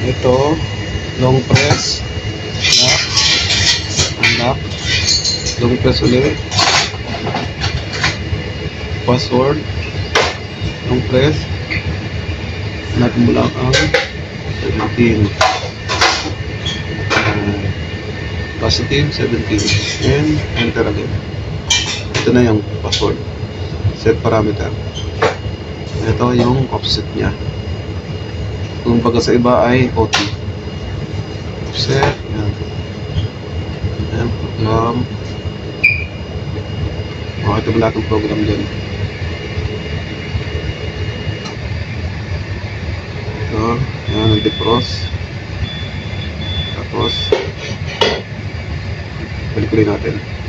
Ito, long press, lock, unlock, long press ulit, password, long press, natin mo lang ang 17. Ah, positive 17 and enter again. Ito na yung password. Set parameter. Ito yung offset niya. Kung pagka sa iba ay OT. Offset. Yan. Yan. Program. Makita mo lahat ng program dyan. Ito. Yan. Defrost. Tapos balik ulit natin.